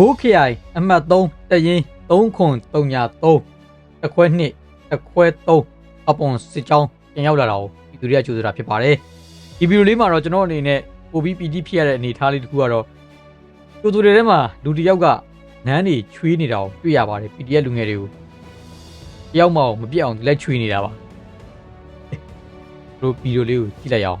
ဘိုးခရိုင်အမှတ်3တရင်3ခွန်303တခွဲ2တခွဲ3အပွန်စစ်ကြောင်းပြန်ရောက်လာတာကိုဒီလူတွေကကြိုဆိုတာဖြစ်ပါတယ်ဒီဗီဒီယိုလေးမှာတော့ကျွန်တော်အနေနဲ့ပိုပြီးပီတိဖြစ်ရတဲ့အနေအထားလေးတစ်ခုကတော့တူတူတွေထဲမှာလူတစ်ယောက်ကနန်းနေချွေးနေတာကိုတွေ့ရပါတယ် PDF လူငယ်တွေကိုတယောက်မှမပြတ်အောင်လက်ချွေးနေတာပါတို့ဗီဒီယိုလေးကိုကြည့်လိုက်ရအောင်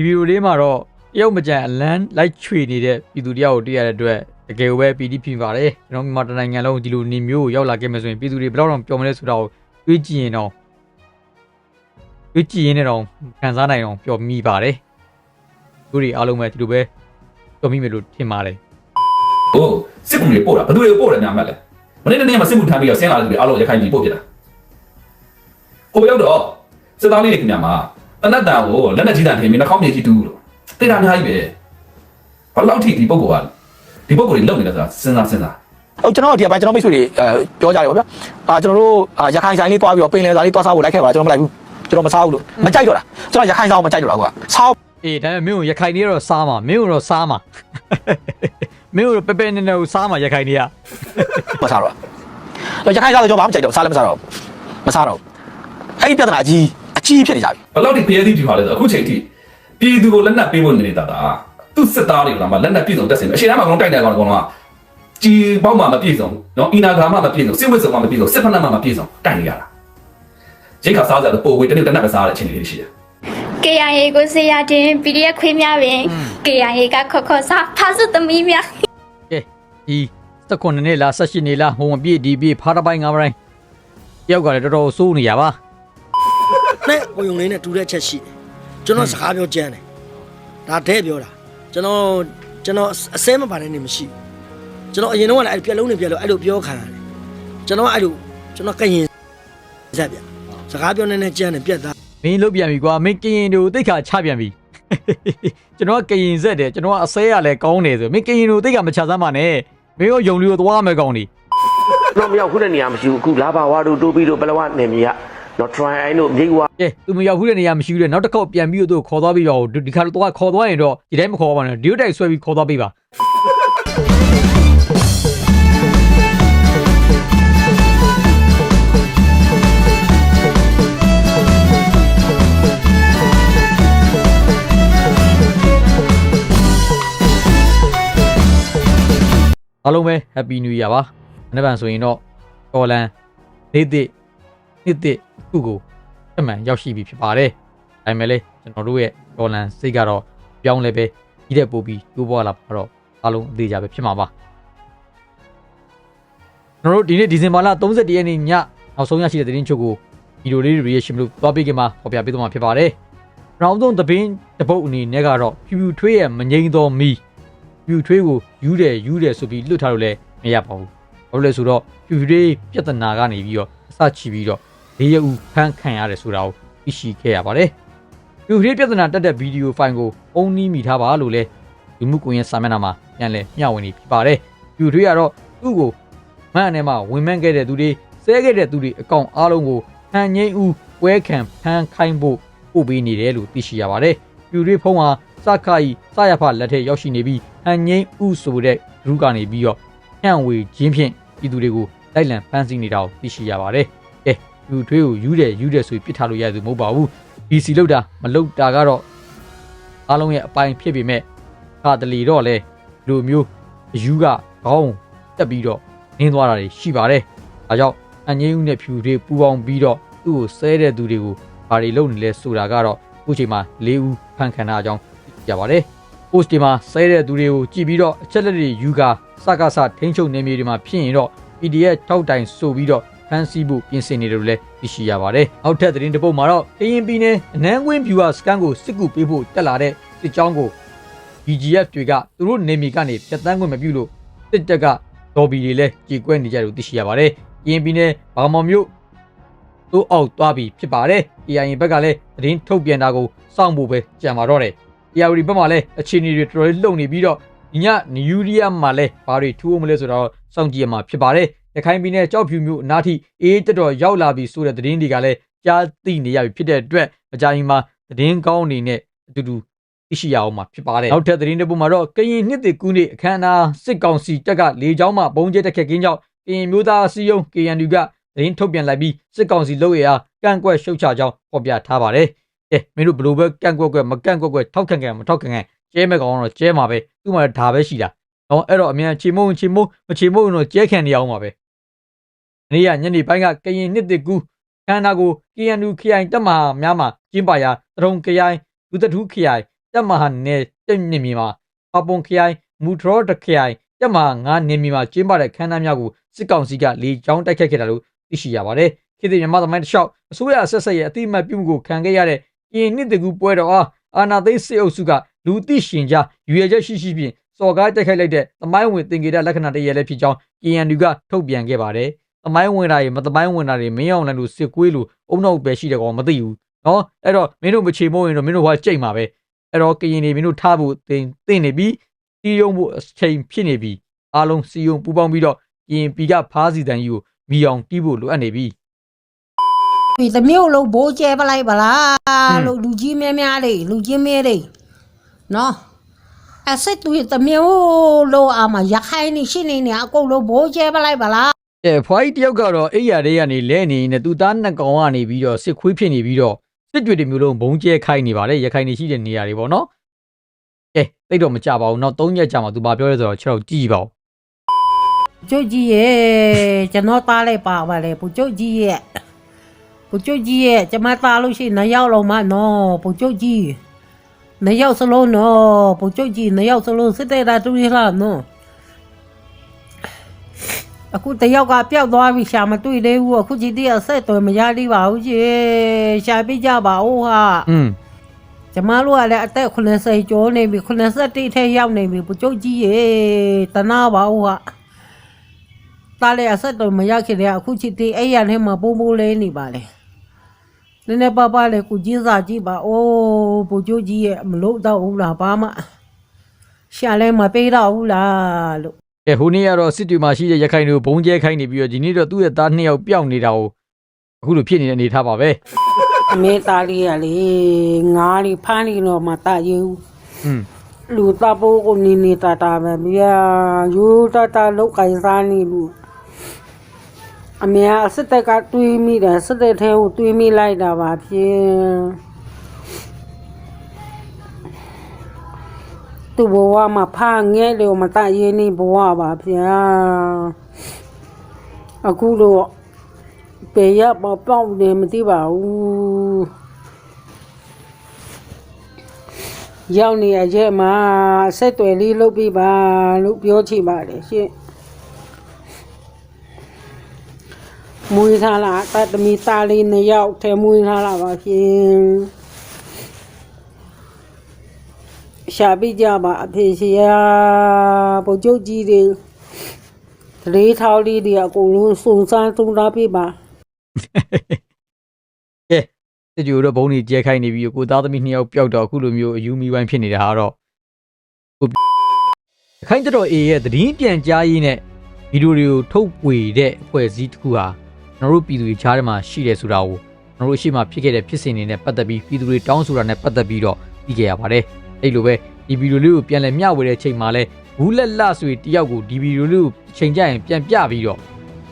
ဒီဗီဒီယိုလေးမှာတော့တရုတ်မကြံအလန်းလိုက်ချွေနေတဲ့ပြည်သူတယောက်ကိုတွေ့ရတဲ့အတွက်တကယ်ကိုပဲပီတိဖြစ်ပါတယ်ကျွန်တော်မြန်မာတိုင်းနိုင်ငံလုံးဒီလိုနေမျိုးကိုရောက်လာခဲ့မှဆိုရင်ပြည်သူတွေဘယ်တော့တော့ပျော်မလဲဆိုတာကိုတွေးကြည့်ရင်တော့တွေးကြည့်ရင်တော့ခံစားနိုင်အောင်ပျော်မိပါတယ်သူတွေအားလုံးပဲဒီလိုပဲပျော်မိမယ်လို့ထင်ပါတယ်ဟိုစစ်ကူတွေပို့တာဘယ်သူတွေပို့တယ်များမှတ်လဲမနေ့တနေ့မှာစစ်ကူထမ်းပြီးတော့ဆင်းလာတဲ့လူတွေအားလုံးရခိုင်ပြည်ပို့ပြတာဟိုရောက်တော့စစ်သားလေးတွေခင်ဗျာမှာ တနတ်တန်ကိုလက်နဲ့ကြီးတန်ထင်ပြီးနှာခေါင်းမြေကြီးတူးလို့တိတ်တာအများကြီးပဲဘာလို့ထိဒီပုံကောကဒီပုံကောတွေလုံနေလဲဆိုတာစဉ်းစားစဉ်းစားဟုတ်ကျွန်တော်တို့ဒီကပိုင်းကျွန်တော်မိတ်ဆွေတွေအဲပြောကြတယ်ဗောဗျာအာကျွန်တော်တို့အာရခိုင်ဆိုင်လေးတွားပြီးတော့ပင်လယ်စာလေးတွားစားဖို့လိုက်ခဲ့ပါလားကျွန်တော်မလိုက်ဘူးကျွန်တော်မစားဘူးလို့မကြိုက်တော့တာကျွန်တော်ရခိုင်ဆောင်မကြိုက်တော့တာကွာစားအေးဒါပေမဲ့မင်းကိုရခိုင်နေတော့စားမှာမင်းကိုတော့စားမှာမင်းကိုတော့ပပနေနေကိုစားမှာရခိုင်နေကမစားတော့ဘူးရခိုင်စားတော့ကျွန်တော်ဘာမှမကြိုက်တော့စားလည်းမစားတော့ဘူးမစားတော့ဘူးအဲ့ဒီပြဿနာအကြီးအ ကြီးဖြစ်နေကြပြီဘယ်လောက်ထိဖျက်သီးဒီပါလဲဆိုအခုချိန်ထိပြည်သူကိုလက်နက်ပေးဖို့နေတာတာသူစစ်သားတွေကမှလက်နက်ပြည့်စုံတက်စင်အရှင်တန်းမှာကောင်တိုက်တယ်ကောင်ကောင်ကကြီးပေါက်မှမပြည့်စုံနော်အီနာဂါမှမပြည့်စုံစစ်ဝစ်စုံမှမပြည့်စုံစစ်ဖက်နှက်မှမပြည့်စုံတိုက်နေရတာရိတ်ခါစားကြတော့ပိုဝေးတနေ့တနက်ပဲစားရတဲ့အချိန်လေးရှိတယ် KIA ကိုစေရတင် PDF ခွေးများပင် KIA ကခခစားဖားစုသမီးများကဲဒီ19နှစ်လား18နှစ်လားဟိုမပြည့်ဒီပြည့်ဖားတစ်ပိုင်းငါးပိုင်းတယောက်ကလည်းတော်တော်စိုးနေရပါ နဲ့ကိုယုံလေးနဲ့တူတဲ့ချက်ရှိတယ်ကျွန်တော်စကားပြောကြမ်းတယ်ဒါတဲ့ပြောတာကျွန်တော်ကျွန်တော်အစဲမပါတဲ့နေမရှိဘူးကျွန်တော်အရင်တော့ကလည်းအဲ့ပြက်လုံးနေပြက်လို့အဲ့လိုပြောခံရတယ်ကျွန်တော်ကအဲ့လိုကျွန်တော်ကရင်ဇက်ပြစကားပြောနေနေကြမ်းတယ်ပြက်သားမင်းလုတ်ပြန်ပြီကွာမင်းကရင်တို့တိတ်ခါချပြန်ပြီကျွန်တော်ကကရင်ဆက်တယ်ကျွန်တော်ကအစဲရလဲကောင်းတယ်ဆိုမင်းကရင်တို့တိတ်ခါမချစမ်းပါနဲ့မင်းရောယုံလီကိုသွားမယ်ကောင်းနေတော့မရောက်ခုတဲ့နေရာမရှိဘူးအခုလာပါဝါတို့တိုးပြီးတို့ပလဝနေမြေက နော် try အိုင်းတို့မြိတ်ဝါကဲသူမရောက်ဘူးတဲ့နေရာမရှိဘူးတဲ့နောက်တစ်ခေါက်ပြန်ပြီးတော့သူခေါ်သွားပြီးတော့ဒီခါတော့ခေါ်သွားရင်တော့ဒီတိုင်းမခေါ်ပါနဲ့ဒီတိုက်ဆွဲပြီးခေါ်သွားပေးပါအားလုံးပဲ Happy New Year ပါ။နေ့ပန်ဆိုရင်တော့တော်လန်နေ့သစ်နှစ်သစ် ခုကိုအမှန်ရောက်ရှိပြီဖြစ်ပါတယ်။ဒါပေမဲ့လေကျွန်တော်တို့ရဲ့ဒေါ်လန်စိတ်ကတော့ပြောင်းလဲပဲကြီးတဲ့ပို့ပြီးတိုးပွားလာပါတော့အားလုံးအသေးကြပဲဖြစ်မှာပါကျွန်တော်တို့ဒီနေ့ဒီဇင်ဘာလ31ရက်နေ့ညနောက်ဆုံးရရှိတဲ့သတင်းချုပ်ကိုဗီဒီယိုလေးတွေ reaction လို့သွားပေးကြမှာပေါ်ပြပေးသွားမှာဖြစ်ပါတယ်။နောက်ဆုံးသပင်းတပုတ်အနေနဲ့ကတော့ဖြူဖြူထွေးရဲ့မငိမ့်သောမီဖြူဖြူထွေးကိုယူတယ်ယူတယ်ဆိုပြီးလွတ်ထားလို့လည်းမရပါဘူး။ဘာလို့လဲဆိုတော့ဖြူဖြူထွေးပြဿနာကနေပြီးတော့အစချီပြီးတော့ လေးရဦးဖန်ခံရတယ်ဆိုတာကိုသိရှိခဲ့ရပါတယ်။ဖြူဖြူထွေးပြဿနာတက်တဲ့ဗီဒီယိုဖိုင်ကိုအုံနီးမိထားပါလို့လည်းလူမှုကွန်ရက်စာမျက်နှာမှာပြန်လည်မျှဝေနေဖြစ်ပါတယ်။ဖြူဖြူထွေးကတော့သူ့ကိုမန့်အနေမှာဝင်မှန်းခဲ့တဲ့သူတွေဆဲခဲ့တဲ့သူတွေအကောင့်အားလုံးကိုဟန်ငိမ့်ဦးပွဲခံဖန်ခိုင်းဖို့ပို့ပေးနေတယ်လို့သိရှိရပါတယ်။ပြူတွေဖုံးဟာစခါဤစရဖလက်ထက်ရောက်ရှိနေပြီးဟန်ငိမ့်ဦးဆိုတဲ့ဂရုကနေပြီးတော့ဟန်ဝေခြင်းဖြင့်ပြည်သူတွေကိုလိုက်လံဖမ်းဆီးနေတာကိုသိရှိရပါတယ်။ ကဲပြူထွေးကိုယူတယ်ယူတယ်ဆိုပြီးပြစ်ထားလို့ရသူမဟုတ်ပါဘူး။ BC လောက်တာမလောက်တာကတော့အားလုံးရဲ့အပိုင်းဖြစ်ပေမဲ့ခါတလီတော့လေလူမျိုးအယူကခေါင်းတက်ပြီးတော့နင်းသွားတာတွေရှိပါတယ်။ဒါကြောင့်အငိမ့်ဦးနဲ့ဖြူတွေပူပေါင်းပြီးတော့သူ့ကိုဆဲတဲ့သူတွေကိုဘာတွေလုပ်နေလဲဆိုတာကတော့အခုချိန်မှာ၄ဦးဖန်ခံတာအကြောင်းသိကြပါတယ်။ post ဒီမှာဆဲတဲ့သူတွေကိုကြည့်ပြီးတော့အချက်လက်တွေယူကာစကားစထိန်းချုပ်နေမြေတွေမှာဖြစ်ရင်တော့ PDF ထောက်တိုင်ဆိုပြီးတော့ ဖန်ဆီးဖို့ပြင်ဆင်နေတယ်လို့လည်းသိရှိရပါတယ်။နောက်ထပ်သတင်းတစ်ပုဒ်မှာတော့ကရင်ပြည်နယ်အနန်းကွင်း viewer scan ကိုစစ်ကူပေးဖို့တက်လာတဲ့စစ်ကြောင်းကို BGF တွေကသူတို့နေမီကနေပြတ်တန်းခွင့်မပြုလို့စစ်တပ်ကဒေါ်ဘီတွေလည်းကြေကွဲနေကြတယ်လို့သိရှိရပါတယ်။ကရင်ပြည်နယ်ဘာမော်မြို့သို့အောက်သွားပြီးဖြစ်ပါတယ်။ KIA ဘက်ကလည်းသတင်းထုတ်ပြန်တာကိုစောင့်ဖို့ပဲကြံပါတော့တယ်။ KIA ဘက်မှာလည်းအခြေအနေတွေတော်တော်လေးလုံနေပြီးတော့ဒီညနယူရီးယားမှာလည်းဘာတွေထူအောင်မလဲဆိုတော့စောင့်ကြည့်ရမှာဖြစ်ပါတယ်။ ရခိုင်ပြည်နယ်ကြောက်ဖြူမြို့အနားထိအေးတက်တော်ရောက်လာပြီဆိုတဲ့သတင်းတွေကလည်းကြားသိနေရပြီဖြစ်တဲ့အတွက်မကြခင်မှာသတင်းကောင်းအနေနဲ့အတူတူသိရှိရအောင်မှာဖြစ်ပါတယ်။နောက်ထပ်သတင်းတစ်ပုဒ်မှာတော့ကရင်နှစ်တကူနေ့အခမ်းအနားစစ်ကောင်စီတပ်ကလေကြောင်းမှဘုံကျဲတက်ခက်ကင်းကြောင့်ကရင်မျိုးသားအစည်းအရုံး KNU ကသတင်းထုတ်ပြန်လိုက်ပြီးစစ်ကောင်စီလုပ်ရအားကန့်ကွက်ရှုတ်ချကြောင်းဖော်ပြထားပါတယ်။ကဲမင်းတို့ဘယ်လိုပဲကန့်ကွက်ကွက်မကန့်ကွက်ကွက်ထောက်ခံခံမထောက်ခံခံကျဲမဲ့ကောင်တော့ကျဲမှာပဲသူ့မှာဒါပဲရှိတာ။ဟောအဲ့တော့အမြန်ချေမုံချေမုံမချေမုံတော့ကျဲခံနေအောင်ပါပဲ။ နေ့ရညနေပိုင်းကကရင်နှစ်တကူခန္ဓာကို KNU ခရိုင်တပ်မဟာများမှာကျင်းပရာတရုံခရိုင်လူတထူးခရိုင်တပ်မဟာနယ်တက်မြင့်မြေမှာပပွန်ခရိုင်မူထရောတခရိုင်တပ်မဟာငါးနယ်မြေမှာကျင်းပတဲ့ခန်းသားများကိုစစ်ကောင်စီကလေကြောင်းတိုက်ခတ်ခဲ့တာလို့သိရှိရပါတယ်။ခေတ်သစ်မြန်မာသမိုင်းတစ်လျှောက်အစိုးရအဆက်ဆက်ရဲ့အတိအမှတ်ပြုမှုကိုခံခဲ့ရတဲ့ကရင်နှစ်တကူပွဲတော်အားအာနာသိန်းစစ်အုပ်စုကလူသိရှင်ကြားရွေချက်ရှိရှိဖြင့်စော်ကားတိုက်ခိုက်လိုက်တဲ့သမိုင်းဝင်သင်္ကေတလက္ခဏာတရရဲ့လည်းဖြစ်ကြောင်း KNU ကထုတ်ပြန်ခဲ့ပါတယ်။ သမိုင်းဝင်တာတွေမသမိုင်းဝင်တာတွေမင်းအောင်လန်လို့စစ်ကွေးလို့အုံနောက်ပဲရှိတယ်ကောင်မသိဘူး။နော်အဲ့တော့မင်းတို့မချေမိုးရင်တော့မင်းတို့ဟောကြိတ်မှာပဲ။အဲ့တော့ကရင်နေမင်းတို့ထားဖို့တင်တင်နေပြီးစီယုံဖို့အချိန်ဖြစ်နေပြီးအားလုံးစီယုံပူပေါင်းပြီးတော့ကရင်ပီကဖားစီတန်ကြီးကိုမီအောင်တီးဖို့လိုအပ်နေပြီဒီတစ်မျိုးလုံးဘိုးကျဲပလိုက်ပါလာဟွန်းလို့လူကြီးများများလေးလူကြီးမဲလေးနော်အစစ်သူတစ်မျိုးလုံးအမရခိုင်နေရှိနေနေအကုန်လုံးဘိုးကျဲပလိုက်ပါလား အဲဖွားကြီးတယောက်ကတော့အိယာတွေကနေလဲနေနေသူသားနှစ်ကောင်ကနေပြီးတော့စစ်ခွေးဖြစ်နေပြီးတော့စစ်တွေတွေမျိုးလုံးဘုံကျဲခိုင်းနေပါတယ်ရခိုင်နေရှိတဲ့နေရာတွေပေါ့နော်ကဲတိတ်တော့မကြပါဘူးနောက်၃ရက်ကြာမှသူဘာပြောလဲဆိုတော့ကျွန်တော်ကြည့်ပါဦးကျုပ်ကြီးရဲ့ကျွန်တော်သားလိုက်ပါပါလေပူကျုပ်ကြီးရဲ့ပူကျုပ်ကြီးရဲ့ကျမသားလို့ရှိရင်နှစ်ယောက်လုံးမနော်ပူကျုပ်ကြီးနှစ်ယောက်စလုံးနော်ပူကျုပ်ကြီးနှစ်ယောက်စလုံးစစ်တဲ့တာတူရလားနော် အခုတယောက်ကပျောက်သွားပြီရှာမတွေ့သေးဘူးအခုကြည့်တည်းအဆက်တော်မရသေးပါဘူးကြီးရှာပြကြပါဦးဟာอืมကျမတို့ကလည်းအသက်80ကျော်နေပြီ81ထဲရောက်နေပြီပကျုပ်ကြီးရေတနာပါဦးဟာတားလေအဆက်တော်မရခင်တည်းကအခုချစ်တီအဲ့ရထဲမှာပိုးပိုးလေးနေပါလေနည်းနည်းပါးပါးလေကိုကြီးစားကြည့်ပါအိုးပကျုပ်ကြီးရဲ့မလို့တော့ဘူးလားဘာမှရှာလဲမပေးတော့ဘူးလားလို့ ကဲဟိုနေ့ကတော့စစ်တွေမှာရှိတဲ့ရခိုင်တွေကိုဘုံကျဲခိုင်းနေပြီးတော့ဒီနေ့တော့သူ့ရဲ့သားနှစ်ယောက်ပျောက်နေတာကိုအခုလိုဖြစ်နေတဲ့အနေထားပါပဲအမေသားလေးကလေငါးလေးဖမ်းနေတော့မှတယူอืมလူတပ်ဖို့ကိုနေနေတာတာပဲဗျာယူတတာလောက်ကင်စားနေလူအမေအစစ်တက်ကတွေးမိတယ်စစ်တက်ထဲကိုတွေးမိလိုက်တာပါဖြင့် သူ့ဘဝမှာဖားငဲ့လို့မတတ်ရင်းနေဘဝပါဗျာအခုတော့ပေရပေါ့ပေါ့နေမသိပါဘူးရောက်နေရရဲ့မှာဆက်သွယ်လေးလုပ်ပြပါလို့ပြောချင်ပါတယ်ရှင်မွေးထားလာတတ်သမီးသားလေးနှစ်ယောက်ထဲမွေးထားလာပါရှင် ရှာပြကြပါအဖေရှိယာပုတ်ကျုပ်ကြီးတွေသတိထောက်လေးတွေအကုန်လုံးစုံစမ်းသုံးသားပြပါကဲတကြိုတော့ဘုံကြီးကျဲခိုင်းနေပြီးကိုသားသမီးနှစ်ယောက်ပျောက်တော့အခုလိုမျိုးအယူမီဝိုင်းဖြစ်နေတာဟာတော့ကိုခိုင်းတော် A ရဲ့သတင်းပြန်ကြားရေးနဲ့ဗီဒီယိုတွေကိုထုတ်ဝေတဲ့အဖွဲ့အစည်းတစ်ခုဟာကျွန်တော်တို့ပြည်သူတွေချားထဲမှာရှိတယ်ဆိုတာကိုကျွန်တော်တို့ရှိမှဖြစ်ခဲ့တဲ့ဖြစ်စဉ်တွေနဲ့ပတ်သက်ပြီးပြည်သူတွေတောင်းဆိုတာနဲ့ပတ်သက်ပြီးတော့ပြီးခဲ့ရပါတယ် အဲ့လိုပဲဒီဗီဒီယိုလေးကိုပြန်လည်မျှဝေတဲ့ချိန်မှာလဲဘူးလက်လဆွေတယောက်ကိုဒီဗီဒီယိုလေးကိုချိန်ကြရင်ပြန်ပြပြီးတော့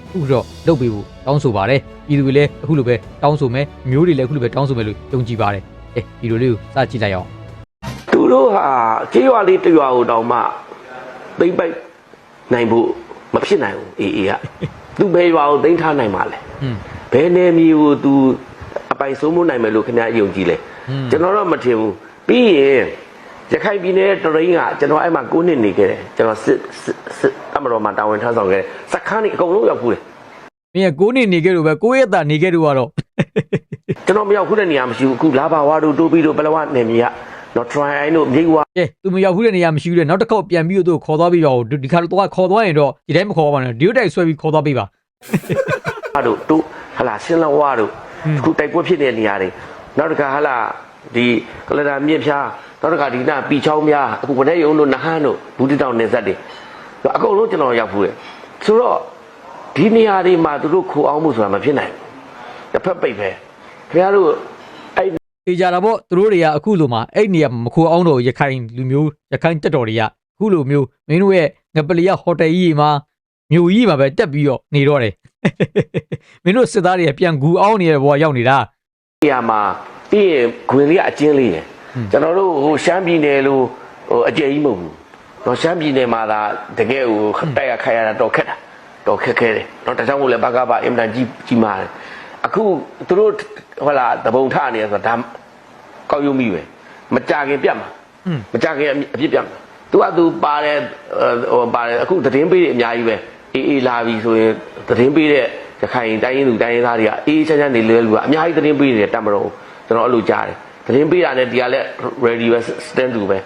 အခုတော့လုပ်ပေးဖို့တောင်းဆိုပါတယ်ပြည်သူတွေလည်းအခုလိုပဲတောင်းဆိုမယ်မျိုးတွေလည်းအခုလိုပဲတောင်းဆိုမယ်လို့ယုံကြည်ပါတယ်အဲဒီလိုလေးကိုစကြည့်လိုက်အောင်သူတို့ဟာကြေးရွာလေးတစ်ရွာကိုတောင်မှသိမ့်ပိုက်နိုင်ဖို့မဖြစ်နိုင်ဘူးအေးအေးကသူဘယ်ရွာကိုသိမ်းထားနိုင်မှာလဲဟွန်းဘယ်နယ်မြေကိုသူအပိုင်စိုးမိုးနိုင်မယ်လို့ခင်ဗျာယုံကြည်လဲဟွန်းကျွန်တော်တော့မထင်ဘူးပြီးရင် ရခိုင်ပြည်နယ်တရိန်းကကျွန်တော်အဲ့မှာ9နှစ်နေခဲ့တယ်ကျွန်တော်စစ်စစ်စစ်အမတော်မှာတာဝန်ထမ်းဆောင်ခဲ့တယ်စခန်းကြီးအကုန်လုံးရောက်ဖူးတယ်မင်းကကိုးနေနေခဲ့လို့ပဲကိုးရက်တာနေခဲ့လို့ကတော့ကျွန်တော်မရောက်ခုတဲ့နေရာမရှိဘူးအခုလာပါဝါတို့တိုးပြီးတို့ပလဝနယ်မြေကနော် try အိုင်းတို့မြိတ်ဝါကဲသူမရောက်ဘူးတဲ့နေရာမရှိဘူးတဲ့နောက်တစ်ခေါက်ပြန်ပြီးတော့သူ့ကိုခေါ်သွားပြီးတော့ဒီခါတော့ခေါ်သွားရင်တော့ဒီတိုင်းမခေါ်ပါနဲ့ဒီတိုက်ဆွဲပြီးခေါ်သွားပေးပါတို့တို့ဟလာရှင်းလဝါတို့အခုတိုက်ပွဲဖြစ်နေတဲ့နေရာတွေနောက်တစ်ခါဟလာ ဒီကလဒါမြင့်ဖျားနောက်တစ်ခါဒီနာပီချောင်းများအခုဗနဲ့ယုံတို့နဟန်းတို့ဘူးတိတောင်နေဆက်တွေအကုန်လုံးကျွန်တော်ရောက်ဖူးတယ်ဆိုတော့ဒီနေရာတွေမှာသူတို့ခိုအောင်မှုဆိုတာမဖြစ်နိုင်ဘူးတစ်ဖက်ပိတ်ပဲခင်ဗျားတို့အဲ့တေးကြတာပေါ့သူတို့တွေကအခုလိုမှအဲ့နေရာမခိုးအောင်တော့ရခိုင်လူမျိုးရခိုင်တက်တော်တွေကအခုလိုမျိုးမင်းတို့ရဲ့ငပလီယာဟိုတယ်ကြီးမှာမြို့ကြီးမှာပဲတက်ပြီးတော့နေတော့တယ်မင်းတို့စစ်သားတွေကပြန်ဂူအောင်နေတဲ့ဘဝရောက်နေတာနေရာမှာ ပြီးရင်ခွင်လေးကအကျဉ်းလေးတယ်ကျွန်တော်တို့ဟိုရှမ်းပြည်နယ်လို့ဟိုအကျယ်ကြီးမဟုတ်ဘူးတော့ရှမ်းပြည်နယ်မှာသာတကယ်ဟိုတိုက်ရခိုက်ရတာတော့ခက်တာတော့ခက်ခဲတယ်တော့တခြားမို့လဲဘကဘအင်မတန်ကြီးကြီးမာတယ်အခုသူတို့ဟိုလာတပုံထနေရဆိုတာဒါကောက်ရုံမိပဲမကြခင်ပြတ်မှာမကြခင်အပြစ်ပြတ်မှာသူကသူပါတယ်ဟိုပါတယ်အခုသတင်းပေးတွေအများကြီးပဲအေးအေးလာပြီဆိုရင်သတင်းပေးတဲ့ရခိုင်တိုင်းရင်းသူတိုင်းရင်းသားတွေကအေးချမ်းချမ်းနေလဲလူကအများကြီးသတင်းပေးနေတယ်တတ်မတော် ကျွန်တော်အဲ့လိုကြားတယ်သတင်းပေးတာနဲ့ဒီကလည်း ready ပဲ stand တူပဲ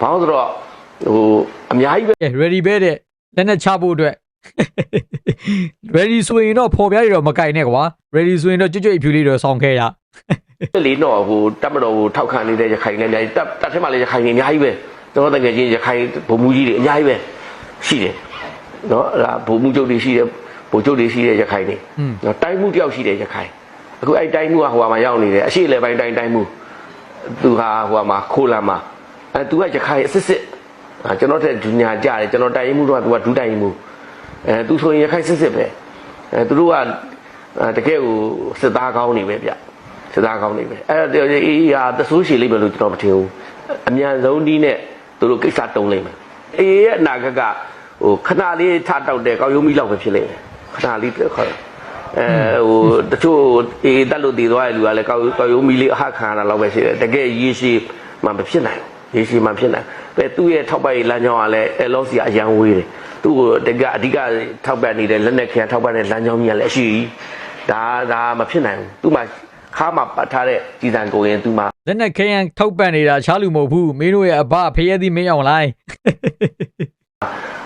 ဘာလို့ဆိုတော့ဟိုအများကြီးပဲကဲ ready ပဲတဲ့လက်နဲ့ချဖို့အတွက် ready ဆိုရင်တော့ပေါ်ပြရတော့မကင်နဲ့ကွာ ready ဆိုရင်တော့ကြွကြွအဖြူလေးတော့ဆောင်းခဲရလေတော့ဟိုတပ်မတော်ကိုထောက်ခံနေတဲ့ရခိုင်လည်းအများကြီးတပ်တပ်ထဲမှာလည်းရခိုင်တွေအများကြီးပဲကျွန်တော်တကယ်ချင်းရခိုင်ဗိုလ်မှူးကြီးတွေအများကြီးပဲရှိတယ်နော်အဲ့ဒါဗိုလ်မှူးချုပ်တွေရှိတယ်ဗိုလ်ချုပ်တွေရှိတယ်ရခိုင်တွေနော်တိုင်းမှုတယောက်ရှိတယ်ရခိုင် အခုအဲ့တိုင်းမှုကဟိုမှာရောက်နေတယ်အရှိလေပိုင်းတိုင်းတိုင်းမှုသူဟာဟိုမှာခိုးလာမှာအဲသူကရခိုင်အစ်စ်စစ်အာကျွန်တော်တဲ့ဒူညာကြတယ်ကျွန်တော်တိုင်းမှုတော့သူကဒူတိုင်းမှုအဲသူဆိုရင်ရခိုင်စစ်စစ်ပဲအဲသူတို့ကအဲတကယ်ကိုစစ်သားကောင်းနေပဲဗျစစ်သားကောင်းနေပဲအဲ့ဒါအေးဟာသဆိုးရှည်လိမ့်မယ်လို့ကျွန်တော်မထင်ဘူးအမြန်ဆုံးဒီနဲ့သူတို့ကိစ္စတုံးလိမ့်မယ်အေးရဲ့အနာဂတ်ကဟိုခဏလေးထတောက်တဲ့ကောက်ရုံးမီလောက်ပဲဖြစ်လိမ့်မယ်ခဏလေးခေါ် အဲဟိုတချို့အေးတက်လို့တည်သွားတဲ့လူကလည်းကောက်ကောက်ရုံးမီလေးအဟခံရတာလောက်ပဲရှိတယ်တကယ်ရေရှည်မှမဖြစ်နိုင်ဘူးရေရှည်မှဖြစ်နိုင်ပဲသူ့ရဲ့ထောက်ပံ့ရေးလမ်းကြောင်းကလည်းအဲလောစီအရန်ဝေးတယ်သူ့ကိုတကအဓိကထောက်ပံ့နေတဲ့လက်နဲ့ခရထောက်ပံ့တဲ့လမ်းကြောင်းကြီးကလည်းအရှိကြီးဒါဒါမဖြစ်နိုင်ဘူးသူ့မှာခါမှာပတ်ထားတဲ့ကြည်စံကိုရင်သူ့မှာလက်နဲ့ခဲယံထောက်ပံ့နေတာချားလူမဟုတ်ဘူးမင်းတို့ရဲ့အဘဖရဲသည်မင်းအောင်လိုင်း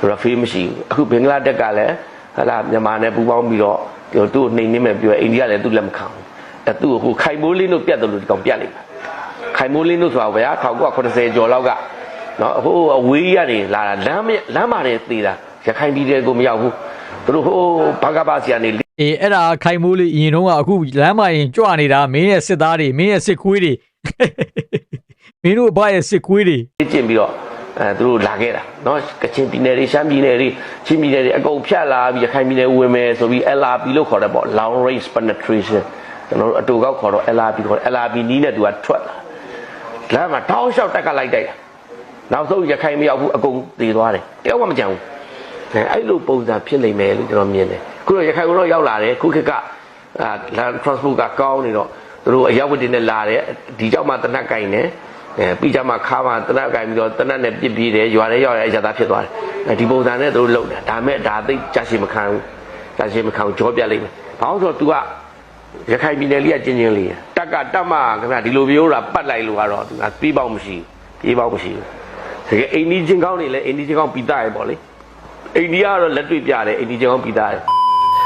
ရဖီမရှိဘူးအခုဘင်္ဂလားတက်ကလည်းဟလာမြန်မာနဲ့ပူးပေါင်းပြီးတော့ သူ့ကိုနှိမ်နှင်းမယ်ပြောအိန္ဒိယလည်းသူ့လက်မခံဘူးအဲသူ့ကိုခိုင်မိုးလင်းတို့ပြတ်တယ်လို့ဒီကောင်ပြတ်လိမ့်မယ်ခိုင်မိုးလင်းတို့ဆိုတာဗျာ1980ကျော်လောက်ကနော်ဟိုအဝေးကနေလာတာလမ်းမလမ်းမာတွေသေးတာရခိုင်ပြည်နယ်ကိုမရောက်ဘူးသူတို့ဟိုဘင်္ဂပါစီကနေအေးအဲ့ဒါခိုင်မိုးလေးအရင်တော့ကအခုလမ်းမရင်ကြွနေတာမင်းရဲ့စစ်သားတွေမင်းရဲ့စစ်ခွေးတွေမင်းတို့ဘရဲ့စစ်ခွေးတွေလေ့ကျင့်ပြီးတော့ အဲသူတို့လာခဲ့တာနော်ကချင်ပြည်နယ်တွေရှမ်းပြည်နယ်တွေချင်းပြည်နယ်တွေအကုန်ဖြတ်လာပြီးရခိုင်ပြည်နယ်ဝင်မယ်ဆိုပြီး LRP လို့ခေါ်တဲ့ပေါ့ long range penetration ကျွန်တော်တို့အတူကောက်ခေါ်တော့ LRP ခေါ်တယ် LRP နီးနဲ့သူကထွက်လာလမ်းမှာတောင်းလျှောက်တက်ကလိုက်တိုက်တာနောက်ဆုံးရခိုင်မရောက်ဘူးအကုန်တည်သွားတယ်တယောက်မှမကြံဘူးအဲအဲ့လိုပုံစံဖြစ်နေမယ်လို့ကျွန်တော်မြင်တယ်ခုတော့ရခိုင်ကတော့ရောက်လာတယ်ခုခေတ်ကအာ land transport ကကောင်းနေတော့သူတို့အရောက်ဝတ်တင်နဲ့လာတယ်ဒီကြောက်မှတနက်ကင်တယ် အဲပြီးကြမှာခါမှာတနက်ကင်ပြီးတော့တနက်နဲ့ပြစ်ပြီးတယ်ရွာထဲရောက်ရအရသာဖြစ်သွားတယ်အဲဒီပုံစံနဲ့သူတို့လုပ်တယ်ဒါမဲ့ဒါသိကြာရှည်မခံဘူးကြာရှည်မခံဘူးကြောပြလိမ့်မယ်ဘာလို့ဆိုတော့ तू ကရခိုင်ပြည်နယ်လေးကကျင်းချင်းလေးတက်ကတက်မခင်ဗျာဒီလိုမျိုးတာပတ်လိုက်လို့ကတော့ तू ကပြေးပေါက်မရှိဘူးပြေးပေါက်မရှိဘူးတကယ်အိန္ဒိချင်းကောင်းနေလဲအိန္ဒိချင်းကောင်းပြီးသားရပေါ့လေအိန္ဒိယကတော့လက်တွေ့ပြတယ်အိန္ဒိချင်းကောင်းပြီးသားရ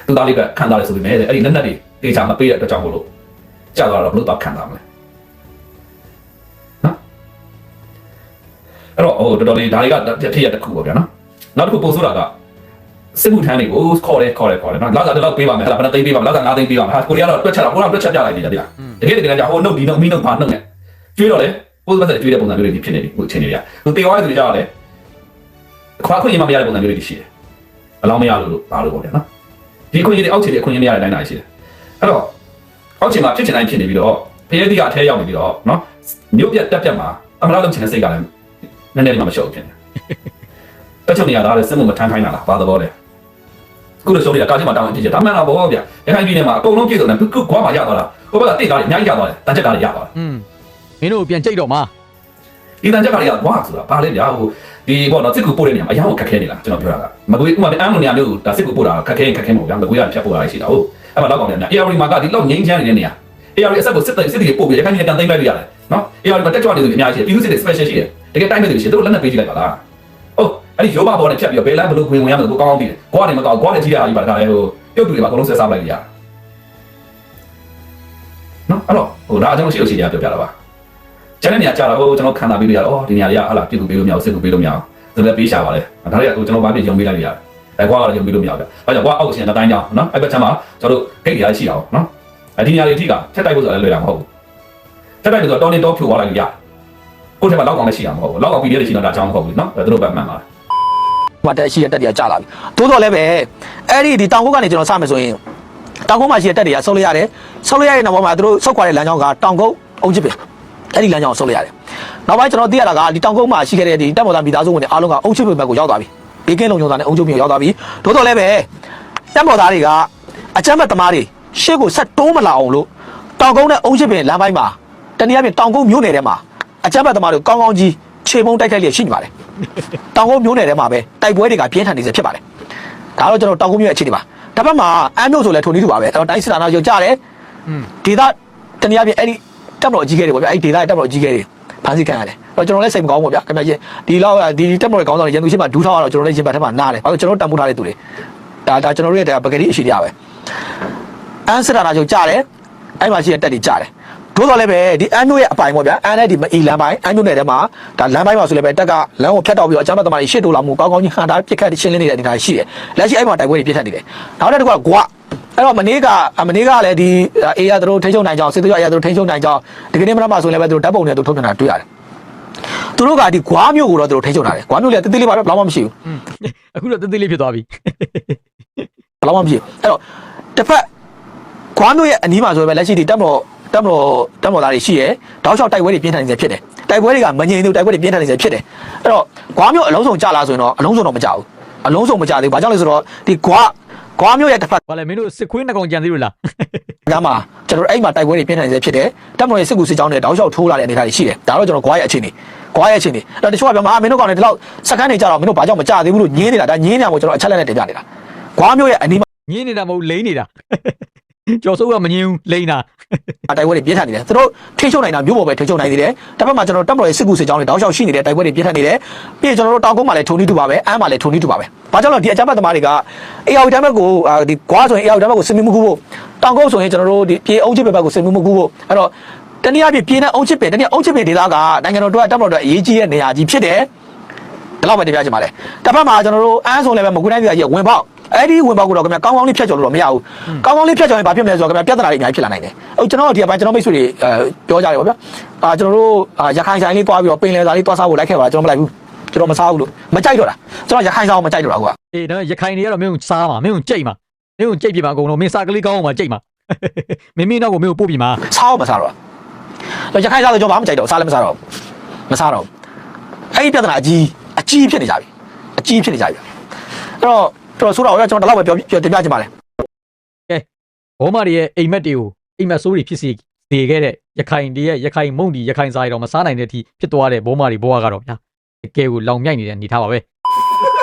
သူသားလေးကခံစားရဆိုပေမဲ့အဲ့ဒီလက်နက်တွေတေချာမပေးတဲ့အတွက်ကြောင့်မို့လို့ကြာသွားတော့ဘလို့တော့ခံစားမလဲ အဲ့တော့ဟိုတော်တော်လေးဒါတွေကဖြစ်ရတစ်ခုပေါ့ဗျာနော်နောက်တစ်ခုပို့ဆိုတာကစစ်မှုထမ်းတွေကိုခေါ်တယ်ခေါ်တယ်ခေါ်တယ်နော်လာစားတော့ပေးပါမယ်ဟဲ့လားဘယ်နှသိန်းပေးပါမယ်လာစား9သိန်းပေးပါမယ်ဟာကိုရီးယားတော့တွက်ချက်တာကိုတော့တွက်ချက်ပြလိုက်နေကြတယ်ဗျာတကယ်တကယ်ကြာဟိုနှုတ်ဒီနှုတ်မီနှုတ်ဘာနှုတ်နဲ့ကျွေးတော့လေပို့ပတ်သက်ကျွေးတဲ့ပုံစံမျိုးတွေဖြစ်နေပြီဟိုအချိန်တွေဗျာသူတေသွားတဲ့သူတွေကြောက်တယ်ခွာခွင့်ရမမရတဲ့ပုံစံမျိုးတွေရှိတယ်ဘယ်လောက်မရလို့လို့ပါလို့ပေါ့ဗျာနော်ဒီအခွင့်အရေးတွေအောက်ခြေတွေအခွင့်အရေးမရတဲ့တိုင်းတိုင်းရှိတယ်အဲ့တော့အောက်ခြေမှာဖြစ်ချင်တိုင်းဖြစ်နေပြီးတော့ဖရဲတိကအထဲရောက်နေပြီးတော့နော်မြို့ပြတ်တက်ပြတ်မှာအမလားလုံးချင်တဲ့စိတ်ကလည်း နည်းနည်းလေးမှမရှုပ်ဘူးဖြစ်နေတက်ချုပ်နေရတာလည်းစစ်မှုမထမ်းခိုင်းတာလားဘာသဘောလဲခုလိုရှုံးနေတာတာချင်းမှာတောင်းရင်ဖြစ်ချင်ဒါမှန်လားဘောဗျရခိုင်ပြည်နယ်မှာအကုန်လုံးပြည့်စုံတယ်ခုကွာမှာရသွားတာဟိုဘက်ကတိတ်သားတွေအများကြီးရသွားတယ်တန်ချက်သားတွေရသွားတယ်อืมမင်းတို့ပြန်ကြိတ်တော့မှာဒီတန်ချက်ကတွေကကွာဆိုတာဘာလဲဗျာဟိုဒီပေါ့နော်စစ်ကူပို့တဲ့နေရာမှာအရင်ကခက်ခဲနေလားကျွန်တော်ပြောတာကမကွေးဥမာအမ်းလိုနေရာမျိုးဒါစစ်ကူပို့တာခက်ခဲခက်ခဲမဟုတ်ဗျာမကွေးကဖြတ်ပို့တာရှိတာဟုတ်အဲ့မှာတော့ကောင်းတယ်ဗျာ AR မှာကဒီလောက်ငိမ့်ချမ်းနေတဲ့နေရာ AR အဆက်ကိုစစ်တဲ့စစ်တွေပို့ပြီးရခိုင်ပြည်နယ်တန်သိမ်းလိုက်လို့ရတယ် နော် AR မှာတက်ကြွနေသူတွေအများကြီးရှိတယ်ပြည်သူစစ်တွေ special ရှိတယ်တကယ်တိုင်းမဲ့သူတွေရှိတယ်တို့လက်နက်ပေးကြည့်လိုက်ပါလားဟုတ်အဲ့ဒီရောဘဘောနဲ့ဖြတ်ပြီးတော့ဘယ်လမ်းဘလို့ဝင်ဝင်ရမလို့ကိုကောင်းအောင်ပြီးတယ်ကိုကနေမကောင်းကိုကနေကြီးရကြီးပါတခါလေဟိုပြုတ်တူတွေပါအကုန်လုံးဆက်စားလိုက်ကြရနော်အဲ့တော့ဟိုဒါအကြောင်းရှိလို့ရှိရပြောပြတာပါကျန်တဲ့နေရာကြာတော့ဟိုကျွန်တော်ခံစားပြီးလို့ရတော့ဒီနေရာလေးကဟာလာပြစ်ကူပေးလို့မရဘူးစစ်ကူပေးလို့မရဘူးဒါလည်းပေးရှာပါလေဒါတွေကဟိုကျွန်တော်ဘာဖြစ်ရုံပေးလိုက်ရတယ်အဲကွာကတော့ရုံပေးလို့မရဘူးဗျဘာကြောင့်ကွာအောက်ရှင်တိုင်းကြောင်းနော်အဲ့ဘက်ချမ်းမှာကျွန်တော်တို့ဂိတ်တွေရှိတာပေါ့နော်အဲဒီနေရာလေးအထိကထက်တိုက်ဖို့ဆိုလည်းလွယ်တာမဟုတ်ဘူး ထက်တိုက်လို့ဆိုတော့တောင်းနေတော့ဖြိုသွားလိုက်လို့ရကိုယ်ထဲမှာလောက်ကောင်လည်းရှိတာမဟုတ်ဘူးလောက်ကောင်ပြီးရတဲ့ရှိတော့ဒါအကြောင်းမဟုတ်ဘူးနော်သူတို့ဘက်မှန်ပါလားဟိုတက်ရှိတဲ့တက်တွေကကြာလာပြီတိုးတော့လည်းပဲအဲ့ဒီဒီတောင်ကုန်းကနေကျွန်တော်စမယ်ဆိုရင်တောင်ကုန်းမှာရှိတဲ့တက်တွေကဆုတ်လိုက်ရတယ်ဆုတ်လိုက်ရတဲ့နောက်ပိုင်းမှာသူတို့ဆုတ်ခွာတဲ့လမ်းကြောင်းကတောင်ကုန်းအုံးချစ်ပဲအဲ့ဒီလမ်းကြောင်းကိုဆုတ်လိုက်ရတယ်နောက်ပိုင်းကျွန်တော်သိရတာကဒီတောင်ကုန်းမှာရှိခဲ့တဲ့ဒီတက်မော်သားမိသားစုဝင်တွေအားလုံးကအုံးချစ်ပဲဘက်ကိုရောက်သွားပြီဘေးကင်းလုံခြုံသားနဲ့အုံးချစ်ပဲရောက်သွားပြီတိုးတော့လည်းပဲတက်မော်သားတွေကအကြမ်းဖက်သမားတွေရှေ့ကိုဆက်တိုးမလာအောင်လို့တောင်ကုန်းနဲ့အုံးချစ်ပဲလမ်းပိုင်းမှာတ နည်းအားဖြင့်တောင်ကုန်းမြို့နယ်ထဲမှာအကြမ်းဖက်သမားတွေကောင်းကောင်းကြီးခြေမုံတိုက်ခိုက်လျက်ရှိနေပါတယ်တောင်ကုန်းမျိုးနယ်ထဲမှာပဲတိုက်ပွဲတွေကပြင်းထန်နေစေဖြစ်ပါတယ်ဒါတော့ကျွန်တော်တောင်ကုန်းမျိုးရဲ့အခြေအနေပါတစ်ဖက်မှာအမ်းမျိုးဆိုလဲထုံနေတူပါပဲအဲ့တော့တိုင်းစစ်ဌာနချုပ်ကြားတယ်อืมဒေသတနည်းအားဖြင့်အဲ့ဒီတပ်မတော်အကြီးအကဲတွေပေါ့ဗျအဲ့ဒီဒေသရဲ့တပ်မတော်အကြီးအကဲတွေဖမ်းဆီးခံရတယ်အဲ့တော့ကျွန်တော်လည်းစိတ်မကောင်းဘူးဗျခင်ဗျရင်ဒီလောက်ဒီတပ်မတော်ရဲ့ခေါင်းဆောင်တွေရန်သူရှိမှဒူးထောက်ရတော့ကျွန်တော်လည်းရင်ပတ်ထက်မှာနားတယ်ဘာလို့ကျွန်တော်တန်ဖိုးထားတဲ့သူတွေဒါဒါကျွန်တော်တို့ရဲ့ပကတိအရှိတရားပဲအမ်းစစ်ဌာနချုပ်ကြားတယ်အဲ့မှာရှိတဲ့တပ်တွေကြားတယ် တို့တော့လည်းပဲဒီအမ်းမျိုးရဲ့အပိုင်ပေါ့ဗျာအမ်းနဲ့ဒီမအီလမ်းပိုင်းအမ်းမျိုးနယ်ထဲမှာဒါလမ်းပိုင်းမှာဆိုလည်းပဲတက်ကလမ်းကိုဖြတ်တော့ပြီးတော့အကြမ်းဖက်သမားတွေရှေ့တိုးလာမှုကောင်းကောင်းကြီးဟန်တာပြစ်ခတ်ရှင်းလင်းနေတဲ့အနေအထားရှိတယ်လက်ရှိအဲ့မှာတိုက်ပွဲတွေပြစ်ခတ်နေတယ်နောက်တစ်ခုကကွာအဲ့တော့မနေ့ကမနေ့ကလည်းဒီအေးရသူတို့ထိချုံနိုင်ကြောင်းစစ်သွေးရသူတို့ထိချုံနိုင်ကြောင်းဒီကနေ့မနက်မှဆိုရင်လည်းပဲသူတို့ဓာတ်ပုံတွေသူထုတ်ပြန်တာတွေ့ရတယ်သူတို့ကဒီကွာမျိုးကိုတော့သူတို့ထိချုံတာတယ်ကွာမျိုးလည်းတိတိလေးပါပဲဘယ်တော့မှမရှိဘူးอืมအခုတော့တသေးလေးဖြစ်သွားပြီဘယ်တော့မှမရှိဘူးအဲ့တော့တစ်ဖက်ခွားမျိုးရဲ့အနီးမှာဆိုရင်ပဲလက်ရှိဒီတက်မတော် တက်မတော်တက်မတော်သားတွေရှိရဲတောက်လျှောက်တိုက်ပွဲတွေပြင်းထန်နေစေဖြစ်တယ်တိုက်ပွဲတွေကမငြိမ်သေးဘူးတိုက်ပွဲတွေပြင်းထန်နေစေဖြစ်တယ်အဲ့တော့ခွားမျိုးအလုံးစုံကြလာဆိုရင်တော့အလုံးစုံတော့မကြဘူးအလုံးစုံမကြသေးဘူးဘာကြောင့်လဲဆိုတော့ဒီခွားခွားမျိုးရဲ့တစ်ဖက်ဘာလဲမင်းတို့စစ်ခွေးနှစ်ကောင်ကြံသေးလို့လားကမ်းမှာကျွန်တော်တို့အဲ့မှာတိုက်ပွဲတွေပြင်းထန်နေစေဖြစ်တယ်တက်မတော်ရဲ့စစ်ကူစစ်ကြောင်းတွေတောက်လျှောက်ထိုးလာတဲ့အနေအထားတွေရှိတယ်ဒါတော့ကျွန်တော်ခွားရဲ့အခြေအနေခွားရဲ့အခြေအနေအဲ့တော့တချို့ကပြောမှာမင်းတို့ကောင်တွေဒီလောက်စက္ကန့်နေကြတော့မင်းတို့ဘာကြောင့်မကြသေးဘူးလို့ညင်းနေတာဒါညင်းနေတာမို့ကျွန်တော်အချက်လက်နဲ့တင်ပြနေတာခွားမျိုးရဲ့အနီးညင်းနေတာမဟုတ်လိမ့်နေတာ ကျော်စိုးကမညင်းဘူးလိမ့်တာတိုက်ပွဲတွေပြင်းထန်နေတယ်သူတို့ထိချုံနိုင်တာမျိုးပေါ်ပဲထိချုံနိုင်သေးတယ်တစ်ဖက်မှာကျွန်တော်တပ်မတော်ရဲ့စစ်ကူစစ်ကြောင်းတွေတောက်လျှောက်ရှိနေတဲ့တိုက်ပွဲတွေပြင်းထန်နေတယ်ပြီးရင်ကျွန်တော်တို့တောင်ကုန်းမှာလည်းထုံနီးတူပါပဲအမ်းမှာလည်းထုံနီးတူပါပဲဘာကြောင့်လဲဒီအကြမ်းဖက်သမားတွေကအေယာဝတီတမ်းဘက်ကိုအာဒီကွာဆိုရင်အေယာဝတီတမ်းဘက်ကိုစင်မမှုကူဖို့တောင်ကုန်းဆိုရင်ကျွန်တော်တို့ဒီပြေအုံးချစ်ဘက်ကိုစင်မမှုကူဖို့အဲ့တော့တနည်းအားဖြင့်ပြေနဲ့အုံးချစ်ပင်တနည်းအုံးချစ်ပင်ဒေသကနိုင်ငံတော်တို့ကတပ်မတော်တို့အရေးကြီးတဲ့နေရာကြီးဖြစ်တယ်ဒီလောက်ပဲတင်ပြချင်ပါလေတစ်ဖက်မှာကျွန်တော်တို့အန်းဆိုလည်းပဲမကွေးတိုင်းပြည်ကြီးဝင်ပေါက် အဲ့ဒီဝင်ပေါက်ကိုတော့ခင်ဗျာကောင်းကောင်းလေးဖြတ်ကျော်လို့တော့မရဘူးကောင်းကောင်းလေးဖြတ်ကျော်ရင်ဘာဖြစ်မလဲဆိုတော့ခင်ဗျာပြဿနာတွေအများကြီးဖြစ်လာနိုင်တယ်ဟုတ်ကျွန်တော်တို့ဒီအပိုင်းကျွန်တော်မိတ်ဆွေတွေအဲပြောကြတယ်ပေါ့ဗျာအာကျွန်တော်တို့အာရခိုင်ဆိုင်လေးတွားပြီးတော့ပင်လယ်စာလေးတွားစားဖို့လိုက်ခဲ့ပါကျွန်တော်မလိုက်ဘူးကျွန်တော်မစားဘူးလို့မကြိုက်တော့တာကျွန်တော်ရခိုင်ဆောင်မကြိုက်တော့တာကွာအေးဒါရခိုင်တွေကတော့မင်းကိုစားမှာမင်းကိုကြိတ်မှာမင်းကိုကြိတ်ပြမှာအကုန်လုံးမင်းစားကလေးကောင်းအောင်မှာကြိတ်မှာမင်းမင်းတော့ကိုမင်းကိုပို့ပြမှာစားအောင်မစားတော့ဘူးရခိုင်စားဆိုကျွန်တော်ဘာမှမကြိုက်တော့ဘူးစားလည်းမစားတော့ဘူးမစားတော့ဘူးအဲ့ဒီပြဿနာအကြီးအကြီးဖြစ်နေကြပြီအကြီးဖြစ်နေကြပြီအဲ့တော့ တော်တော်ဆိုတော့ကျွန်တော်ဒီလောက်ပဲပြောပြောတင်ပြချင်ပါတယ်ဘောမတွေရဲ့အိမ်မက်တွေကိုအိမ်မက်ဆိုးတွေဖြစ်စေစေခဲ့တဲ့ရခိုင်တည်းရဲ့ရခိုင်မုံဒီရခိုင်စားရတော့မစားနိုင်တဲ့အထိဖြစ်သွားတဲ့ဘိုးမတွေဘွားကတော့ဗျာတကယ်ကိုလောင်မြိုက်နေတဲ့အနေထားပါပဲ